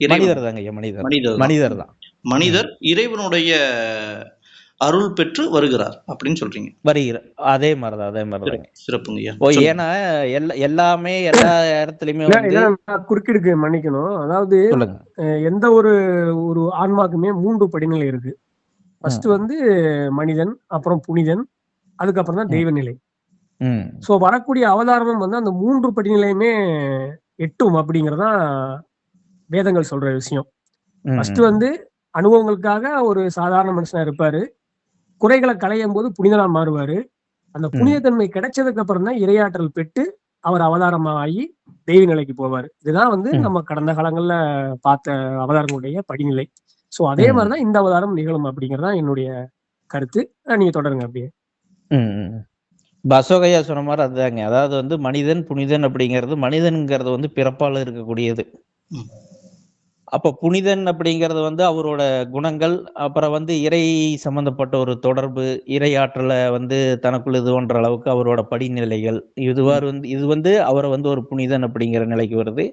மனிதர் தாங்க மனிதர். மனிதர் தான். மனிதர் தான் மனிதர் இறைவனுடைய அருள் பெற்று வருகிறார் அப்படின்னு சொல்றீங்க. வருகிற அதே மாதிரிதான் அதே மாதிரிதாங்க சிறப்புங்க ஓ. ஏன்னா எல்லா எல்லாமே எல்லா இடத்துலயுமே குறுக்கிடுக்கு மன்னிக்கணும். அதாவது எந்த ஒரு ஒரு ஆன்மாக்குமே மூன்று படிநிலை இருக்கு. ஃபர்ஸ்ட் வந்து மனிதன் அப்புறம் புனிதன் அதுக்கப்புறம் தான் ம். தெய்வநிலை. ம். ஸோ வரக்கூடிய அவதாரமும் வந்து அந்த மூன்று படிநிலையுமே எட்டும் அப்படிங்கறதான் வேதங்கள் சொல்ற விஷயம். ஃபர்ஸ்ட் வந்து அனுபவங்களுக்காக ஒரு சாதாரண மனுஷனா இருப்பாரு. குறைகளை களையும் போது புனிதனா மாறுவாரு. அந்த புனிதத்தன்மை கிடைச்சதுக்கு அப்புறம் தான் இரையாற்றல் பெற்று அவர் அவதாரமாகி தெய்வ நிலைக்கு போவார். இதுதான் வந்து. நம்ம கடந்த காலங்கள்ல பார்த்த அவதாரங்களுடைய படிநிலை. சோ அதே. மாதிரிதான் இந்த அவதாரம் நிகழும் அப்படிங்கறதுதான் என்னுடைய கருத்து. நீங்க தொடருங்க அப்படியே. அசோகையா சொன்ன மாதிரி அதுதாங்க. அதாவது வந்து மனிதன் புனிதன் அப்படிங்கிறது மனிதன்ங்கிறது வந்து பிறப்பால இருக்கக்கூடியது. அப்ப புனிதன் அப்படிங்கிறது வந்து அவரோட குணங்கள் அப்புறம் வந்து இறை சம்பந்தப்பட்ட ஒரு தொடர்பு இறை ஆற்றலை வந்து தனக்குள் இது பண்ற அளவுக்கு அவரோட படிநிலைகள். இதுவாறு வந்து இது வந்து அவரை வந்து ஒரு புனிதன் அப்படிங்கிற நிலைக்கு வருது.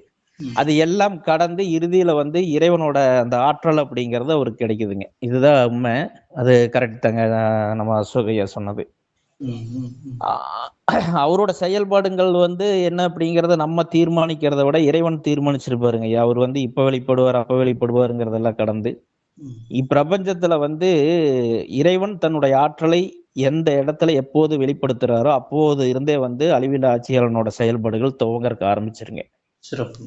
அது எல்லாம் கடந்து இறுதியில வந்து இறைவனோட அந்த ஆற்றல் அப்படிங்கிறது அவருக்கு கிடைக்குதுங்க. இதுதான் உண்மை. அது கரெக்ட் தாங்க. நம்ம அசோகையா சொன்னது. அவரோட செயல்பாடுகள் வந்து என்ன அப்படிங்கறத நம்ம தீர்மானிக்கிறத விட இறைவன் தீர்மானிச்சிருப்பாருங்க அவர் வந்து இப்ப வெளிப்படுவார் அப்ப வெளிப்படுவாருங்கிறதெல்லாம் கடந்து. இப்பிரபஞ்சத்துல வந்து இறைவன் தன்னுடைய ஆற்றலை எந்த இடத்துல எப்போது வெளிப்படுத்துறாரோ அப்போது இருந்தே வந்து அழிவில ஆட்சியாளனோட செயல்பாடுகள் துவங்கறக்க ஆரம்பிச்சிருங்க. சிறப்பு.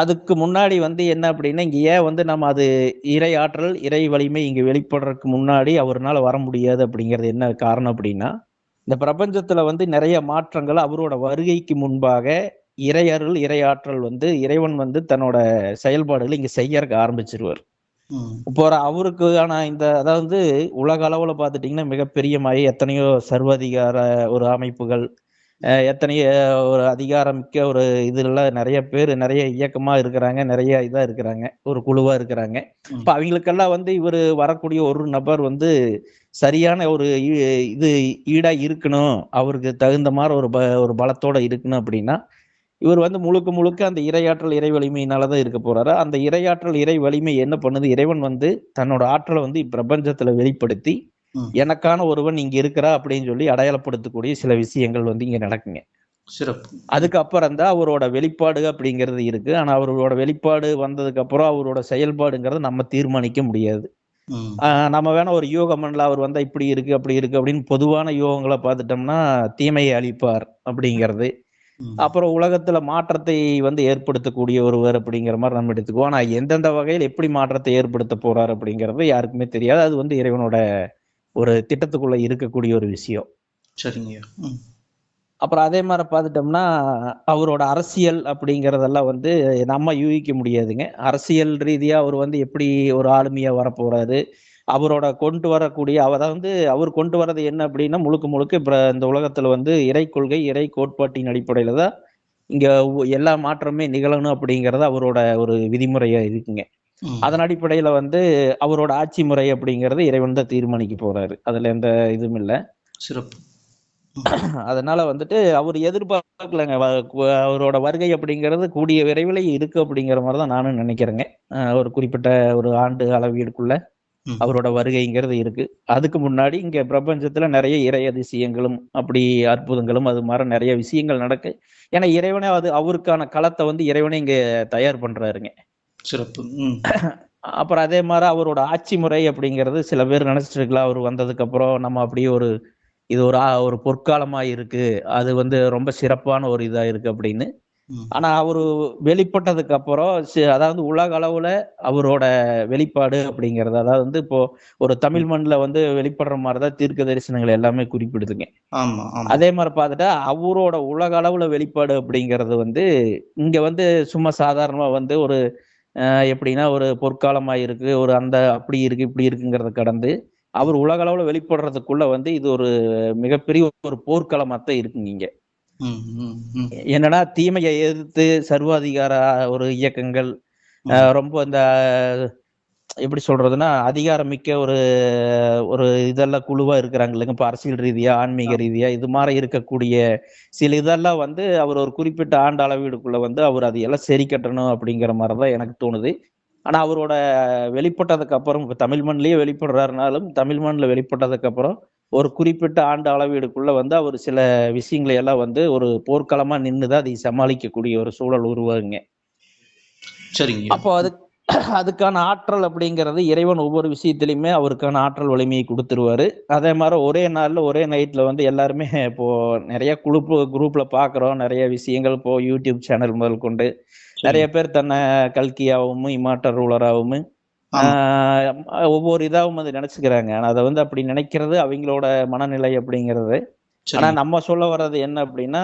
அதுக்கு முன்னாடி வந்து என்ன அப்படின்னா இங்க ஏன் வந்து நம்ம அது இறை ஆற்றல் இறை வலிமை இங்க வெளிப்படுறதுக்கு முன்னாடி அவர்னால வர முடியாது அப்படிங்கிறது என்ன காரணம் அப்படின்னா இந்த பிரபஞ்சத்துல வந்து நிறைய மாற்றங்கள் அவரோட வருகைக்கு முன்பாக இறை அருள் இறை ஆற்றல் வந்து இறைவன் வந்து தன்னோட செயல்பாடுகளை இங்க செய்யறக்க ஆரம்பிச்சிருவார். இப்போ அவருக்கான இந்த அதாவது உலக அளவுல பாத்துட்டீங்கன்னா மிகப்பெரிய மாதிரி எத்தனையோ சர்வாதிகார ஒரு அமைப்புகள் எத்தனையோ ஒரு அதிகாரமிக்க ஒரு இதுல நிறைய பேர் நிறைய இயக்கமா இருக்கிறாங்க நிறைய இதா இருக்கிறாங்க ஒரு குழுவா இருக்கிறாங்க. இப்ப அவங்களுக்கெல்லாம் வந்து இவர் வரக்கூடிய ஒரு நபர் வந்து சரியான ஒரு இது ஈடா இருக்கணும் அவருக்கு தகுந்த மாதிரி ஒரு ப ஒரு பலத்தோட இருக்கணும் அப்படின்னா இவர் வந்து முழுக்க முழுக்க அந்த இரையாற்றல் இறை வலிமையினாலதான் இருக்க போறாரு அந்த இரையாற்றல் இறை வலிமை என்ன பண்ணுது இறைவன் வந்து தன்னோட ஆற்றலை வந்து இப்பிரபஞ்சத்துல வெளிப்படுத்தி. எனக்கான ஒருவன் இங்க இருக்கிறா அப்படின்னு சொல்லி அடையாளப்படுத்தக்கூடிய சில விஷயங்கள் வந்து இங்க நடக்குங்க. சிறப்பு. அதுக்கப்புறம் தான் அவரோட வெளிப்பாடு அப்படிங்கிறது இருக்கு. ஆனா அவரோட வெளிப்பாடு வந்ததுக்கு அப்புறம் அவரோட செயல்பாடுங்கிறத நம்ம தீர்மானிக்க முடியாது. நம்ம வேணா ஒரு யோக மண்டல அவர் வந்தா இப்படி இருக்கு அப்படி இருக்கு அப்படின்னு பொதுவான யோகங்களை பார்த்துட்டோம்னா தீமையை அளிப்பார் அப்படிங்கிறது. அப்புறம் உலகத்துல மாற்றத்தை வந்து ஏற்படுத்தக்கூடிய ஒருவர் அப்படிங்கிற மாதிரி நம்ம எடுத்துக்குவோம். ஆனா எந்தெந்த வகையில் எப்படி மாற்றத்தை ஏற்படுத்த போறார் அப்படிங்கிறது யாருக்குமே தெரியாது. அது வந்து இறைவனோட ஒரு திட்டத்துக்குள்ள இருக்கக்கூடிய ஒரு விஷயம் சரிங்கய்யா ம். அப்புறம் அதே மாதிரி பார்த்துட்டோம்னா அவரோட அரசியல் அப்படிங்கிறதெல்லாம் வந்து நம்ம யூகிக்க முடியாதுங்க அரசியல் ரீதியா அவர் வந்து எப்படி ஒரு ஆளுமையா வரப்போறாரு அவரோட கொண்டு வரக்கூடிய அதாவது அவர் கொண்டு வர்றது என்ன அப்படின்னா முழுக்க முழுக்க இப்ப இந்த உலகத்துல வந்து இறை கொள்கை இறை கோட்பாட்டின் அடிப்படையில தான் இங்க எல்லா மாற்றமே நிகழணும் அப்படிங்கறது அவரோட ஒரு விதிமுறையா இருக்குங்க. அதன் அடிப்படையில வந்து அவரோட ஆட்சி முறை அப்படிங்கறது இறைவன் தான் தீர்மானிக்க போறாரு. அதுல எந்த இதுவும் இல்லை. சிறப்பு. அதனால வந்துட்டு அவர் எதிர்பார்க்கலங்க. அவரோட வருகை அப்படிங்கிறது கூடிய விரைவில் இருக்கு அப்படிங்கிற மாதிரி தான் நானும் நினைக்கிறேங்க. ஒரு குறிப்பிட்ட ஒரு ஆண்டு அளவீடுக்குள்ள. அவரோட வருகைங்கிறது இருக்கு. அதுக்கு முன்னாடி இங்க பிரபஞ்சத்துல நிறைய இறை அதிசயங்களும் அப்படி அற்புதங்களும் அது மாதிரி நிறைய விஷயங்கள் நடக்கு. ஏன்னா இறைவனே அது அவருக்கான களத்தை வந்து இறைவனே இங்க தயார் பண்றாருங்க. சிறப்பு. அப்புறம் அதே மாதிரி அவரோட ஆட்சி முறை அப்படிங்கிறது சில பேர் நினைச்சிட்டு இருக்கலாம் அவர் வந்ததுக்கு அப்புறம் நம்ம அப்படியே ஒரு இது ஒரு ஒரு பொற்காலமா இருக்கு. அது வந்து ரொம்ப சிறப்பான ஒரு இதா இருக்கு அப்படின்னு. ஆனா அவரு வெளிப்பட்டதுக்கு அப்புறம் அதாவது உலக அளவுல அவரோட வெளிப்பாடு அப்படிங்கிறது அதாவது வந்து இப்போ ஒரு தமிழ் மண்ணில் வந்து வெளிப்படுற மாதிரிதான் தீர்க்க தரிசனங்கள் எல்லாமே குறிப்பிடுதுங்க. அதே மாதிரி பார்த்துட்டா அவரோட உலக அளவுல வெளிப்பாடு அப்படிங்கிறது வந்து இங்க வந்து சும்மா சாதாரணமா வந்து ஒரு எப்படின்னா ஒரு பொற்காலமா இருக்கு ஒரு அந்த அப்படி இருக்கு இப்படி இருக்குங்கிறத கடந்து அவர் உலக அளவுல வெளிப்படுறதுக்குள்ள வந்து இது ஒரு மிகப்பெரிய ஒரு போர்க்களமா தான் இருக்குங்க இங்க. என்னன்னா தீமையை எதிர்த்து சர்வாதிகார ஒரு இயக்கங்கள் ரொம்ப இந்த எப்படி சொல்றதுன்னா அதிகாரமிக்க ஒரு ஒரு இதெல்லாம் குழுவா இருக்கிறாங்க இல்லைங்க இப்போ அரசியல் ரீதியா ஆன்மீக ரீதியா இது மாதிரி இருக்கக்கூடிய சில இதெல்லாம் வந்து அவர் ஒரு குறிப்பிட்ட ஆண்டு அளவீடுக்குள்ள வந்து அவர் அது எல்லாம் சரி கட்டணும் அப்படிங்கிற மாதிரி தான் எனக்கு தோணுது. ஆனா அவரோட வெளிப்பட்டதுக்கு அப்புறம் இப்போ தமிழ் மண்ணிலேயே வெளிப்படுறாருனாலும் தமிழ் மண்ணில் வெளிப்பட்டதுக்கு அப்புறம் ஒரு குறிப்பிட்ட ஆண்டு அளவீடுக்குள்ள வந்து அவர் சில விஷயங்களை எல்லாம் வந்து ஒரு போர்க்களமா நின்றுதான் அதை சமாளிக்கக்கூடிய ஒரு சூழல் உருவாகுங்க. சரிங்க. அப்போ அது அதுக்கான ஆற்றல் அப்படிங்கிறது இறைவன் ஒவ்வொரு விஷயத்திலையுமே அவருக்கான ஆற்றல் வலிமையை கொடுத்துருவாரு. அதே மாதிரி ஒரே நாள்ல ஒரே நைட்ல வந்து எல்லாருமே இப்போ நிறைய குழுப்பு குரூப்ல பாக்குறோம். நிறைய விஷயங்கள் இப்போ யூடியூப் சேனல் முதல் கொண்டு. நிறைய பேர் தன்னை கல்கியாவும் இமாட்டர் ரூலராகவும் ஒவ்வொரு இதாகவும் வந்து நினைச்சுக்கிறாங்க. ஆனா அதை வந்து அப்படி நினைக்கிறது அவங்களோட மனநிலை அப்படிங்கிறது ஆனா நம்ம சொல்ல வர்றது என்ன அப்படின்னா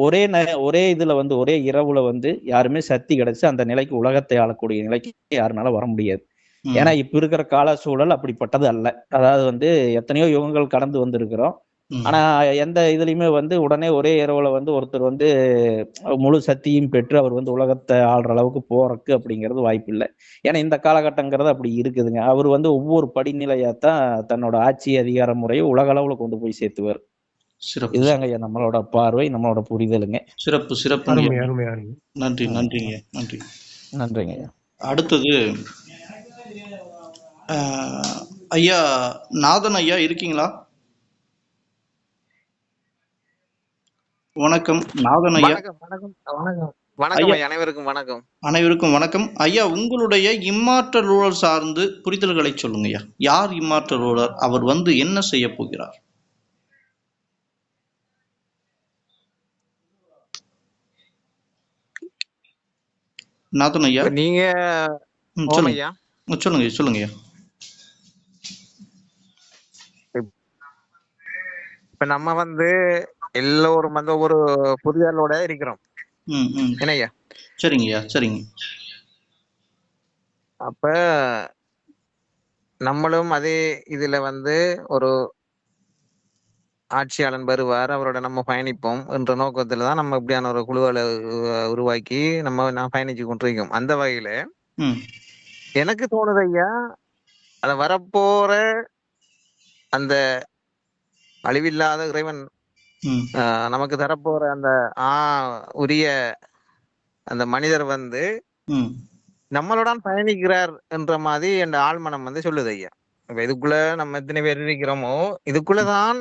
ஒரே நே- ஒரே இதுல வந்து ஒரே இரவுல வந்து யாருமே சக்தி கிடைச்சு அந்த நிலைக்கு உலகத்தை ஆளக்கூடிய நிலைக்கு யாருனால வர முடியாது. ஏன்னா இப்ப இருக்கிற கால சூழல் அப்படிப்பட்டது அல்ல அதாவது வந்து எத்தனையோ யுகங்கள் கடந்து வந்திருக்கிறோம். ஆனா எந்த இதுலயுமே வந்து உடனே ஒரே இரவுல வந்து ஒருத்தர் வந்து முழு சக்தியும் பெற்று அவர் வந்து உலகத்தை ஆள்ற அளவுக்கு போறக்கு அப்படிங்கிறது வாய்ப்பு இல்லை ஏன்னா இந்த காலகட்டங்கிறது அப்படி இருக்குதுங்க. அவர் வந்து ஒவ்வொரு படிநிலையாத்தான் தன்னோட ஆட்சி அதிகார முறையை உலக அளவுல கொண்டு போய் சேர்த்துவார். சிறப்பு. இதுதாங்க ஐயா நம்மளோட பார்வை நம்மளோட புரிதலுங்க. சிறப்பு சிறப்பு. நன்றி நன்றிங்க நன்றி. நன்றிங்க. ஐயா அடுத்தது ஐயா நாதன் ஐயா இருக்கீங்களா? வணக்கம் நாதன் ஐயா. வணக்கம் அனைவருக்கும் வணக்கம். அனைவருக்கும் வணக்கம். ஐயா உங்களுடைய இம்மாற்றல் ரூலர் சார்ந்து புரிதல்களை சொல்லுங்க ஐயா. யார் இம்மாற்றல் ரூலர் அவர் வந்து என்ன செய்ய போகிறார்? நாதன் ஐயா. நீங்க சொல்லுங்க. சொல்லுங்க சொல்லுங்க ஐயா. இப்ப நம்ம வந்து எல்லோரும் வந்து ஒவ்வொரு புரிதலோட இருக்கிறோம். ம் ம். என்ன ஐயா சரிங்க. அப்ப நம்மளும் அதே இதுல வந்து ஒரு ஆட்சியாளன் வருவார் அவரோட நம்ம பயணிப்போம் என்ற நோக்கத்துல தான் நம்ம இப்படியான ஒரு குழுவை உருவாக்கி நம்ம நான் பயணிச்சு கொண்டிருக்கோம். அந்த வகையில எனக்கு தோணுது ஐயா அத வரப்போற அந்த அழிவில்லாத இறைவன் நமக்கு தரப்போற அந்த ஆ உரிய அந்த மனிதர் வந்து நம்மளுடன் பயணிக்கிறார் என்ற மாதிரி என் ஆழ்மனம் வந்து சொல்லுது ஐயா. இப்ப இதுக்குள்ள நம்ம எத்தனை பேர் இருக்கிறோமோ இதுக்குள்ளதான்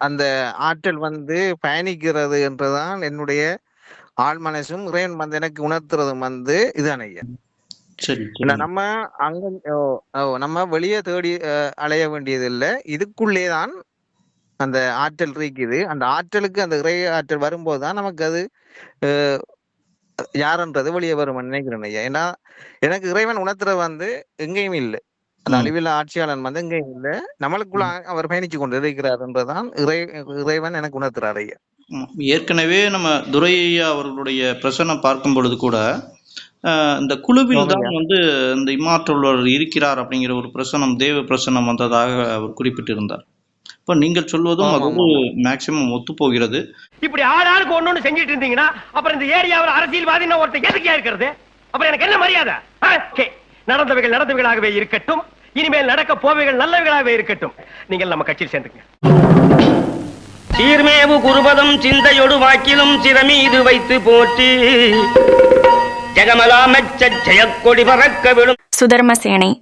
அந்த ஆற்றல் வந்து பயணிக்கிறது என்றுதான் என்னுடைய ஆழ்மனசும் இறைவன் வந்து எனக்கு உணர்த்துறதும் வந்து இதுதான் ஐயா. நம்ம அங்க நம்ம வெளியே தேடி அலைய வேண்டியது இல்ல இதுக்குள்ளே தான் அந்த ஆற்றல் இருக்குது அந்த ஆற்றலுக்கு அந்த இறை ஆற்றல் வரும்போது தான் நமக்கு அது யாருன்றது வெளியே வரும் நினைக்கிறேன் ஐயா. ஏன்னா எனக்கு இறைவன் உணர்த்துறது வந்து எங்கேயும் இல்லை. அந்த. அழிவில் ஆட்சியாளன் வந்து எங்கேயும் இல்லை. நம்மளுக்குள்ள அவர் பயணிச்சு கொண்டு இருக்கிறார்ன்றதான் இறை இறைவன் எனக்கு உணர்த்துறாரு ஐயா. ஏற்கனவே நம்ம துரை ஐயா அவர்களுடைய பிரசனம் பார்க்கும் பொழுது கூட இந்த குழுவில் தான் வந்து இந்த இம்மாற்றுள்ளவர் இருக்கிறார் அப்படிங்கிற ஒரு பிரசனம் தேவ பிரசனம் வந்ததாக அவர் குறிப்பிட்டிருந்தார். இப்ப நீங்கள் சொல்வதும் அது மேக்சிமம் ஒத்து போகிறது இப்படி ஆளாளுக்கு ஒண்ணு செஞ்சிட்டு இருந்தீங்கன்னா அப்புறம் இந்த ஏரியாவில் அரசியல்வாதி ஒருத்தர் எதுக்கே இருக்கிறது? அப்புறம் எனக்கு என்ன மரியாதை? நடந்தவைகள் நடந்தவைகளாகவே இருக்கட்டும். இனிமேல் நடக்க போவைகள் நல்லவைகளாகவே இருக்கட்டும். நீங்கள் நம்ம கட்சியில் சேர்ந்துங்க சீர்மேவு குருபதம் சிந்தையொடு வாக்கிலும் சிறமீது வைத்து போற்றி. ஜெகமலாமச்ச ஜெயக்கொடி பறக்க விடும். சுதர்மசேனை.